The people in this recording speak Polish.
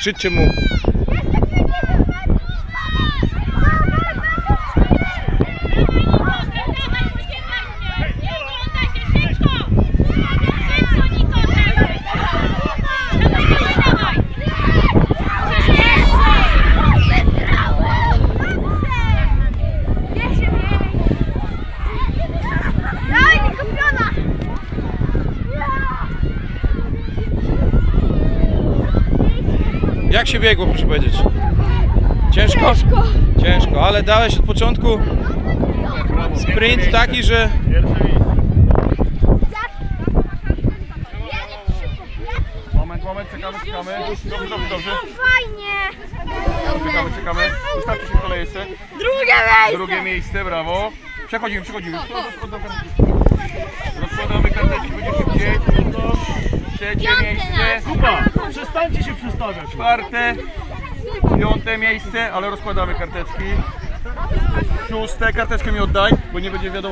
Krzyczcie mu. Jak się biegło, proszę powiedzieć? Ciężko? Ciężko. Ciężko, ale dałeś od początku sprint taki, że Moment, moment, czekamy, czekamy. Dobrze, dobrze, dobrze. Fajnie! Czekamy, czekamy. Ustawcie się w kolejce. Drugie miejsce! Drugie miejsce, brawo. Przechodzimy, przechodzimy. Rozkładamy karteczki. Będzie szybciej. Trzecie miejsce. Kuba, przestańcie się przestawiać. Czwarte. Piąte miejsce, ale rozkładamy karteczki. Szóste, karteczkę mi oddaj, bo nie będzie wiadomo